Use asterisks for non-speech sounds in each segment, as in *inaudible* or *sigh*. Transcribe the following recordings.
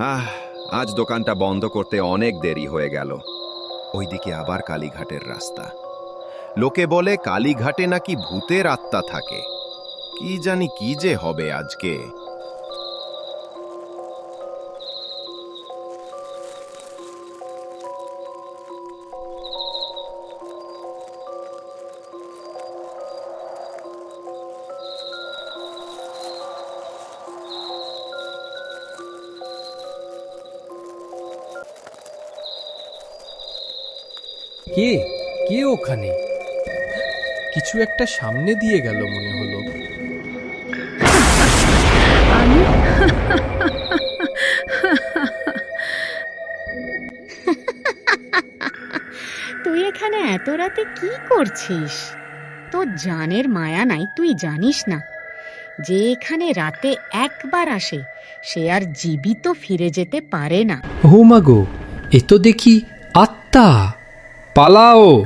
আহ, আজ দোকানটা বন্ধ করতে অনেক দেরি হয়ে গেল। ওইদিকে আবার কালীঘাটের রাস্তা। লোকে বলে কালীঘাটে নাকি ভূতের আত্মা থাকে। কি জানি কি যে হবে আজকে। কে? কে ওখানে? কিছু একটা সামনে দিয়ে গেল মনে হলো। তুই এখানে এত রাতে কি করছিস? তোর জানের মায়া নাই তুই জানিস না। যে এখানে রাতে একবার আসে সে আর জীবিত ফিরে যেতে পারে না। ও মাগো এ তো দেখি আত্মা। পালাও।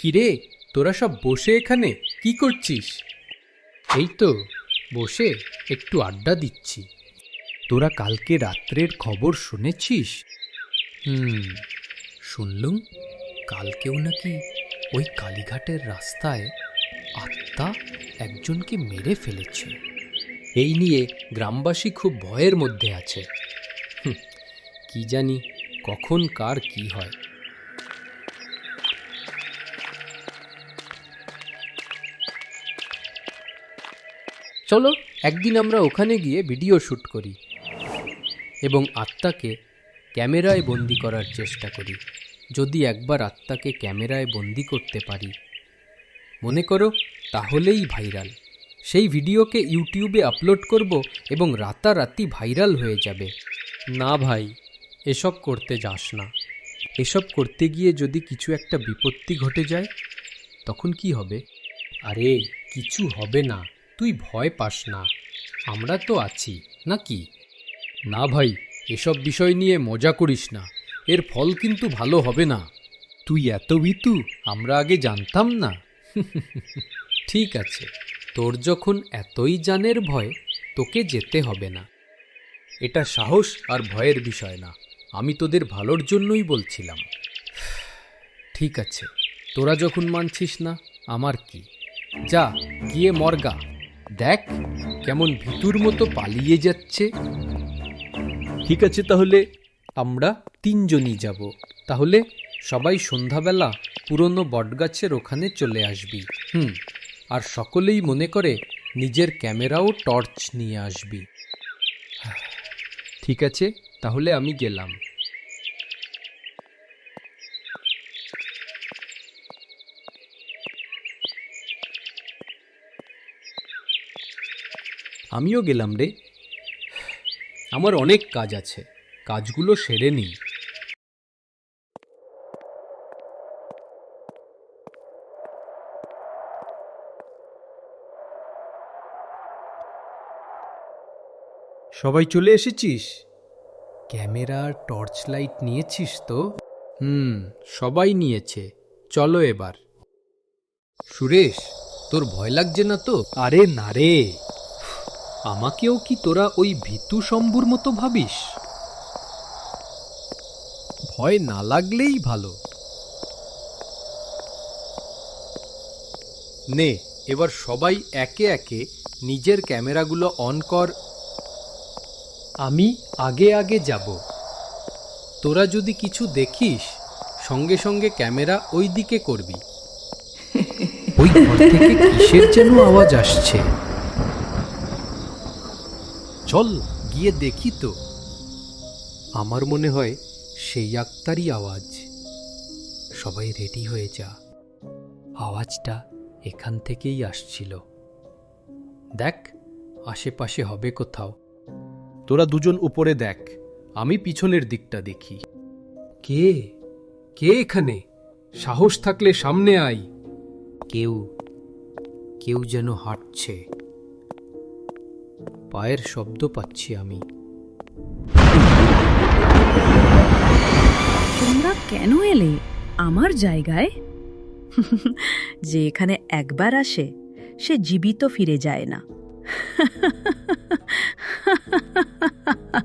কিরে তোরা সব বসে এখানে? কি করছিস? এই তো বসে একটু আড্ডা দিচ্ছি। তোরা কালকে রাত্রের খবর শুনেছিস? হুম, শুনলুম। কালকেও নাকি ওই কালীঘাটের রাস্তায় আত্মা একজনকে মেরে ফেলেছে। এই নিয়ে গ্রামবাসী খুব ভয়ের মধ্যে আছে। কি জানি কখন কার কি হয়। চলো, একদিন আমরা ওখানে গিয়ে ভিডিও শ্যুট করি। এবং আত্মাকে ক্যামেরায় বন্দি করার চেষ্টা করি। যদি একবার আত্মাকে ক্যামেরায় বন্দি করতে পারি। মনে করো, তাহলেই ভাইরাল। সেই ভিডিওকে ইউটিউবে আপলোড করব এবং রাতারাতি ভাইরাল হয়ে যাবে। না ভাই, এসব করতে যাস না। এসব করতে গিয়ে যদি কিছু একটা বিপত্তি ঘটে যায়, তখন কি হবে? আরে, কিছু হবে না। তুই ভয় পাস না। আমরা তো আছি, নাকি? না ভাই, এসব বিষয় নিয়ে মজা করিস না। এর ফল কিন্তু ভালো হবে না। তুই এত বিতু আমরা আগে জানতাম না। *laughs* ঠিক আছে, তোর যখন এতই জানের ভয়, তোকে যেতে হবে না। এটা সাহস আর ভয়ের বিষয় না, আমি তোদের ভালোর জন্যই বলছিলাম। *sighs* ঠিক আছে, তোরা যখন মানছিস না, আমার কি? যা, গিয়ে মর্গা। দেখ, কেমন ভিতুর মতো পালিয়ে যাচ্ছে। ঠিক আছে তাহলে? আমরা তিনজনই যাব। তাহলে সবাই সন্ধ্যাবেলা পুরনো বটগাছের ওখানে চলে আসবি। হুম, আর সকলেই মনে করে নিজের ক্যামেরাও টর্চ নিয়ে আসবি। ঠিক আছে, তাহলে আমি গেলাম। আমিও গেলাম রে। আমার অনেক কাজ আছে। কাজগুলো সেরে নিই। সবাই চলে এসেছিস? ক্যামেরা আর টর্চ লাইট নিয়েছিস তো? হুম, সবাই নিয়েছে। চলো এবার। সুরেশ, তোর ভয় লাগছে না তো? আরে না রে। আমাকেও কি তোরা ওই ভীতু শম্ভুর মতো ভাবিস? ভয় না লাগলেই ভালো। নে, এবার সবাই একে একে নিজের ক্যামেরাগুলো অন কর। আমি আগে আগে যাব। তোরা যদি কিছু দেখিস, সঙ্গে সঙ্গে ক্যামেরা ওই দিকে করবি। ওই ঘর থেকে কিসের যেন আওয়াজ আসছে? চল গিয়ে দেখি তো। আমার মনে হয় সেই আক্তারই আওয়াজ। সবাই রেডি হয়ে যা। আওয়াজটা এখান থেকেই আসছিল। দেখ আশেপাশে হবে কোথাও। তোরা দুজন উপরে দেখ আমি পিছনের দিকটা দেখি। কে? কে এখানে? সাহস থাকলে সামনে আয়। কেউ কেউ যেন হাঁটছে। পায়ের শব্দ পাচ্ছি আমি। তোমরা কেন এলে আমার জায়গায়? *laughs* যে এখানে একবার আসে, সে জীবিত ফিরে যায় না। *laughs*